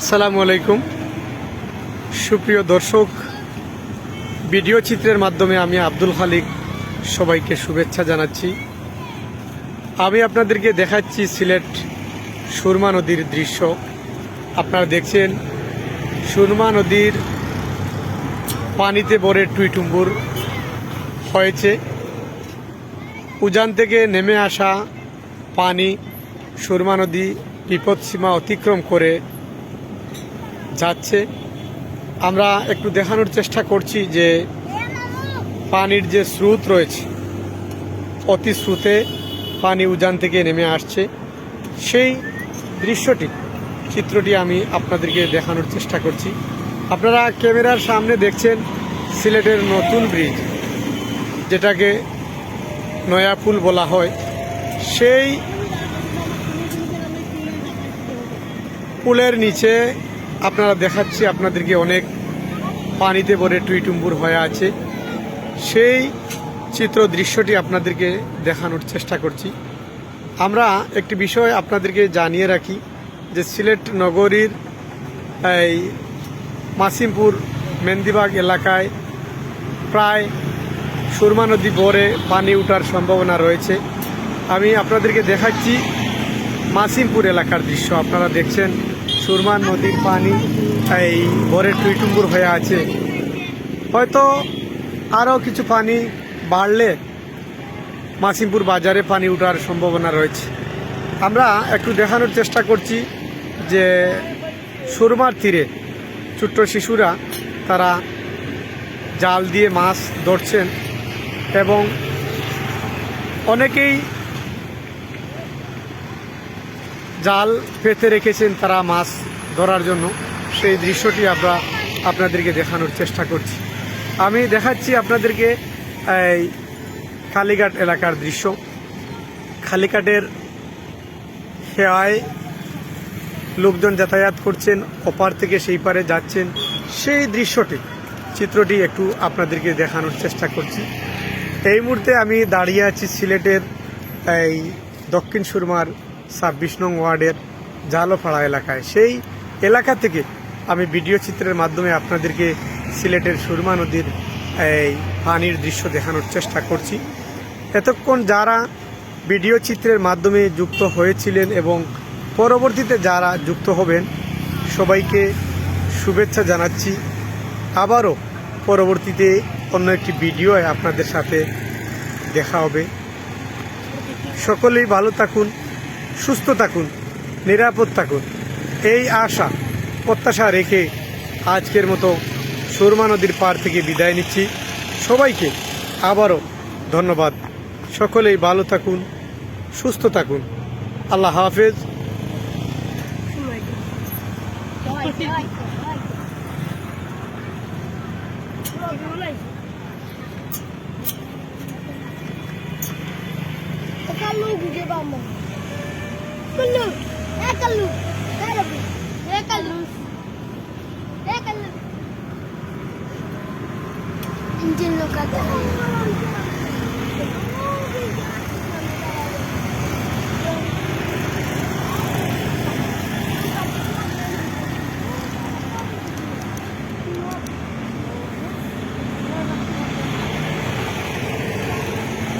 আসসালামু আলাইকুম। সুপ্রিয় দর্শক, ভিডিও চিত্রের মাধ্যমে আমি আব্দুল খালিক সবাইকে শুভেচ্ছা জানাচ্ছি। আমি আপনাদেরকে দেখাচ্ছি সিলেট সুরমা নদীর দৃশ্য। আপনারা দেখছেন সুরমা নদীর পানিতে ভরে টুইটুম্বুর হয়েছে। উজান থেকে নেমে আসা পানি সুরমা নদী বিপদসীমা অতিক্রম করে যাচ্ছে। আমরা একটু দেখানোর চেষ্টা করছি যে পানির যে স্রোত রয়েছে, অতি স্রোতে পানি উজান থেকে নেমে আসছে। সেই দৃশ্যটি, চিত্রটি আমি আপনাদেরকে দেখানোর চেষ্টা করছি। আপনারা ক্যামেরার সামনে দেখছেন সিলেটের নতুন ব্রিজ, যেটাকে নয়াপুল বলা হয়। সেই পুলের নিচে আপনারা দেখাচ্ছি, আপনাদেরকে অনেক পানিতে ভরে টুইটুম্বুর হয়ে আছে। সেই চিত্র দৃশ্যটি আপনাদেরকে দেখানোর চেষ্টা করছি। আমরা একটি বিষয় আপনাদেরকে জানিয়ে রাখি যে সিলেট নগরীর এই মাসিমপুর মেন্দিবাগ এলাকায় প্রায় সুরমা নদী ভরে পানি ওঠার সম্ভাবনা রয়েছে। আমি আপনাদেরকে দেখাচ্ছি মাসিমপুর এলাকার দৃশ্য, আপনারা দেখছেন। সুরমা নদীর পানি, এই ভরে টুইটুম্বুর হয়ে আছে। হয়তো আরও কিছু পানি বাড়লে মাসিমপুর বাজারে পানি ওঠার সম্ভাবনা রয়েছে। আমরা একটু দেখানোর চেষ্টা করছি যে সুরমার তীরে ছোট্ট শিশুরা তারা জাল দিয়ে মাছ ধরছেন এবং অনেকেই জাল পেতে রেখেছেন তারা মাছ ধরার জন্য। সেই দৃশ্যটি আমরা আপনাদেরকে দেখানোর চেষ্টা করছি। আমি দেখাচ্ছি আপনাদেরকে এই কালীঘাট এলাকার দৃশ্য। কালীঘাটের হেয়ায় লোকজন যাতায়াত করছেন, ওপার থেকে সেই পারে যাচ্ছেন। সেই দৃশ্যটি, চিত্রটি একটু আপনাদেরকে দেখানোর চেষ্টা করছি। এই মুহূর্তে আমি দাঁড়িয়ে আছি সিলেটের এই দক্ষিণ সুরমার ছাব্বিশ নং ওয়ার্ডের জালোপাড়া এলাকায়। সেই এলাকা থেকে আমি ভিডিও চিত্রের মাধ্যমে আপনাদেরকে সিলেটের সুরমা নদীর এই পানির দৃশ্য দেখানোর চেষ্টা করছি। এতক্ষণ যারা ভিডিও চিত্রের মাধ্যমে যুক্ত হয়েছিলেন এবং পরবর্তীতে যারা যুক্ত হবেন, সবাইকে শুভেচ্ছা জানাচ্ছি। আবারও পরবর্তীতে অন্য একটি ভিডিও আপনাদের সাথে দেখা হবে। সকলেই ভালো থাকুন। সুস্থ থাকুন, নিরাপদ থাকুন। এই আশা, প্রত্যাশা রেখে আজকের মতো সুরমা নদীর পার থেকে বিদায় নিচ্ছি। সবাইকে আবারও ধন্যবাদ। সকলেই ভালো থাকুন, সুস্থ থাকুন। আল্লাহ হাফেজ. కుళ్ళు ఏ కళ్ళు ఏ కళ్ళు ఏ కళ్ళు ఇంజిన్లో కదా